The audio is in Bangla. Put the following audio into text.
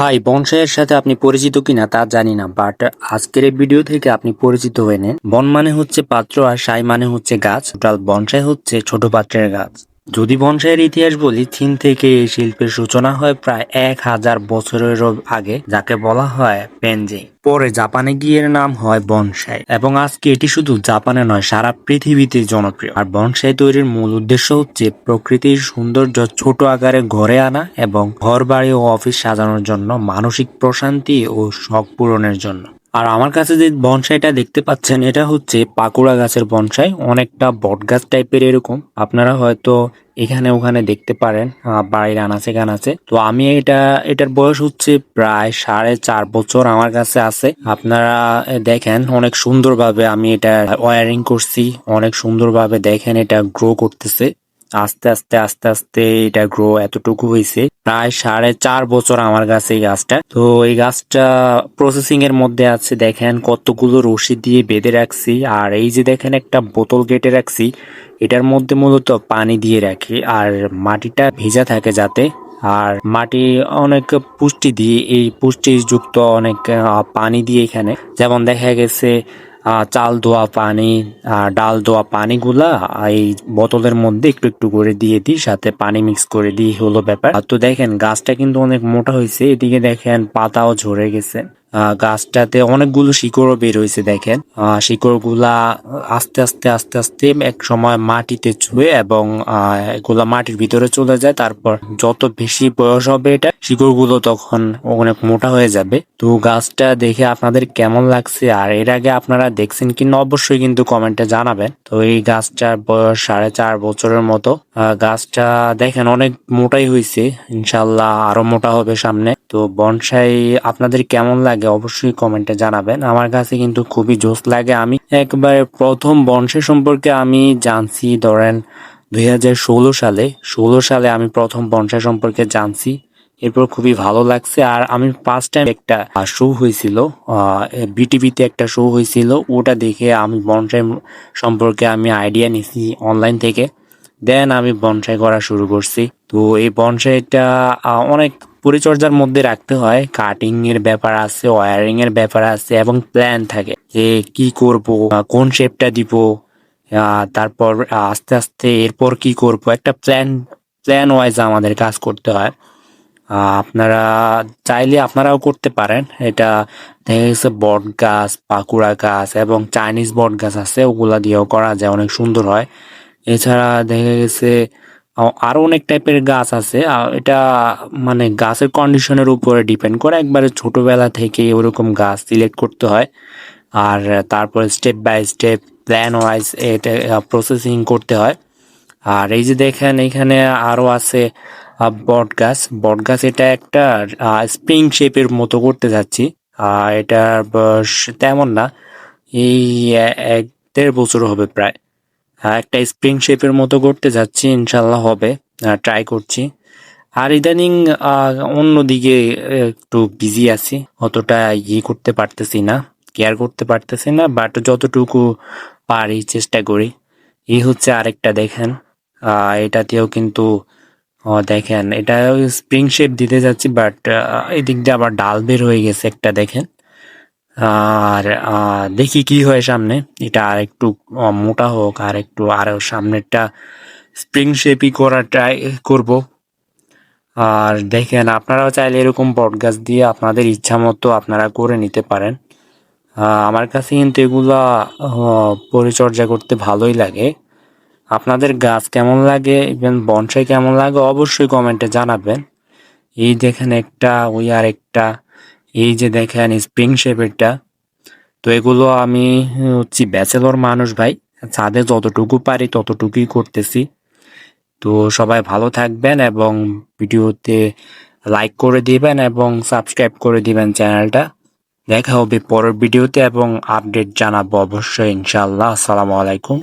ভাই, বনসাইয়ের সাথে আপনি পরিচিত কিনা তা জানি না বাট আজকের এই ভিডিও থেকে আপনি পরিচিত হয়ে নেন। বন মানে হচ্ছে পাত্র আর সাই মানে হচ্ছে গাছ। টোটাল বনসাই হচ্ছে ছোট পাত্রের গাছ। যদি বনসাইয়ের ইতিহাস বলি, চীন থেকে এই শিল্পের সূচনা হয় প্রায় এক হাজার বছরেরও আগে, যাকে বলা হয় পেনজে। পরে জাপানে গিয়ে নাম হয় বনসাই। এবং আজকে এটি শুধু জাপানে নয়, সারা পৃথিবীতে জনপ্রিয়। আর বনসাই তৈরির মূল উদ্দেশ্য হচ্ছে প্রকৃতির সৌন্দর্য ছোট আকারে ঘরে আনা এবং ঘর বাড়ি ও অফিস সাজানোর জন্য মানসিক প্রশান্তি ও শখ পূরণের জন্য। আর আমার কাছে যে বনসাইটা দেখতে পাচ্ছেন, এটা হচ্ছে পাকুড়া গাছের বনসাই। অনেকটা বট গাছ টাইপের এরকম। আপনারা হয়তো এখানে ওখানে দেখতে পারেন বাড়ির আনাচে কানাচে। তো আমি এটা, এটার বয়স হচ্ছে প্রায় সাড়ে চার বছর আমার কাছে আছে। আপনারা দেখেন অনেক সুন্দরভাবে আমি এটা ওয়ারিং করছি। অনেক সুন্দরভাবে দেখেন এটা গ্রো করতেছে। আস্তে আস্তে আস্তে আস্তে এটা গ্রো এতটুকু হয়েছে। প্রায় সাড়ে চার বছর আমার কাছে এই গাছটা। তো এই গাছটা প্রসেসিং এর মধ্যে আছে, দেখেন কতগুলো রশি দিয়ে বেঁধে রাখছি। আর এই যে দেখেন একটা বোতল কেটে রাখছি, এটার মধ্যে মূলত পানি দিয়ে রাখি। আর মাটিটা ভেজা থাকে যাতে। আর মাটি অনেক পুষ্টি দিয়ে, এই পুষ্টিযুক্ত অনেক পানি দিয়ে এখানে। যেমন দেখা গেছে চাল ধোয়া পানি ডাল ধোয়া পানিগুলা এই বোতলের মধ্যে একটু একটু করে দিয়ে দিই, সাথে পানি মিক্স করে দিই, হলো ব্যাপার। তো দেখেন, গাছটা কিন্তু অনেক মোটা হয়েছে, এদিকে দেখেন পাতাও ঝরে গেছে। গাছটাতে অনেকগুলো শিকড়ও বের হয়েছে দেখেন। শিকড়গুলা আস্তে আস্তে আস্তে আস্তে এক সময় মাটিতে ছুঁয়ে এবং এগুলা মাটির ভিতরে চলে যায়। তারপর যত বেশি বয়স হবে এটা, শিকড়গুলো তখন অনেক মোটা হয়ে যাবে। তো গাছটা দেখে আপনাদের কেমন লাগছে আর এর আগে আপনারা দেখছেন কিনা অবশ্যই কিন্তু কমেন্টে জানাবেন। তো এই গাছটার বয়স সাড়ে চার বছরের মতো। গাছটা দেখেন অনেক মোটাই হয়েছে ইনশাল্লাহ আরও মোটা হবে সামনে। তো বনসাই আপনাদের কেমন লাগে অবশ্যই কমেন্টে জানাবেন। আমার কাছে কিন্তু খুবই জোস লাগে। আমি একবারে প্রথম বনসাই সম্পর্কে আমি জানছি, ধরেন দুই হাজার ষোলো সালে ষোলো সালে আমি প্রথম বনসাই সম্পর্কে জানছি। এরপর খুবই ভালো লাগছে। আর আমি ফার্স্ট টাইম একটা শো হয়েছিল বিটিভিতে একটা শো হয়েছিল। ওটা দেখে আমি বনসাই সম্পর্কে আমি আইডিয়া নিছি অনলাইন থেকে। দেন আমি বনসাই করা শুরু করছি। তো এই বনসাইটা অনেক পরিচর্যার মধ্যে রাখতে হয়। কাটিং এর ব্যাপার আছে ওয়ারিং এর ব্যাপার আছে এবং প্ল্যান থাকে যে কি করব কোন শেপটা দিব তারপর আস্তে আস্তে এরপর কি করব। একটা প্ল্যান প্ল্যান ওয়াইজ আমাদের কাজ করতে হয়। আপনারা চাইলে আপনারাও করতে পারেন। এটা দেখা গেছে বট গাছ, পাকুড়া গাছ এবং চাইনিজ বট গাছ আছে, ওগুলা দিয়েও করা যায়, অনেক সুন্দর হয়। এছাড়া দেখা গেছে আ- আরও অনেক টাইপের গাছ আছে। এটা মানে গাছের কন্ডিশনের উপরে ডিপেন্ড করে। একবারে ছোটবেলা থেকে ওরকম গাছ সিলেক্ট করতে হয়। আর তারপরে step by step plan wise এটা প্রসেসিং করতে হয়। আর এই যে দেখেন, এখানে আরও আছে বট গাছ। বট গাছ এটা একটা স্প্রিং শেপের মতো করতে যাচ্ছি। বয়স তেমন না। এই এক দেড় বছর হবে প্রায়। একটা স্প্রিং শেপের মতো করতে যাচ্ছি ইনশাল্লাহ হবে। ট্রাই করছি। আর ইদানিং অন্যদিকে একটু বিজি আছি। অতটা ইয়ে করতে পারতেছি না কেয়ার করতে পারতেছি না বাট যতটুকু পারি চেষ্টা করি। এই হচ্ছে আরেকটা দেখেন। এটাতেও কিন্তু দেখেন এটা স্প্রিং শেপ দিতে যাচ্ছি বাট এদিক দিয়ে আবার ডাল বের হয়ে গেছে একটা দেখেন। আর দেখি কি হয় সামনে। এটা আর একটু মোটা হোক, আর একটু আরও সামনেরটা স্প্রিং শেপই করার ট্রাই করব। আর দেখেন, আপনারাও চাইলে এরকম বট গাছ দিয়ে আপনাদের ইচ্ছা মতো আপনারা করে নিতে পারেন। আমার কাছে কিন্তু এগুলা পরিচর্যা করতে ভালোই লাগে। আপনাদের গাছ কেমন লাগে ইভেন বনসাই কেমন লাগে, অবশ্যই কমেন্টে জানাবেন। এই দেখেন একটা, ওই আর একটা এই যে দেখেন স্প্রিং শেপেরটা তো এগুলো আমি, হচ্ছি ব্যাচেলর মানুষ ভাই, ছাদে যতটুকু পারি ততটুকুই করতেছি। তো সবাই ভালো থাকবেন এবং ভিডিওতে লাইক করে দিবেন এবং সাবস্ক্রাইব করে দিবেন চ্যানেলটা। দেখা হবে পরের ভিডিওতে এবং আপডেট জানাব অবশ্যই ইনশাল্লাহ আসসালামু আলাইকুম।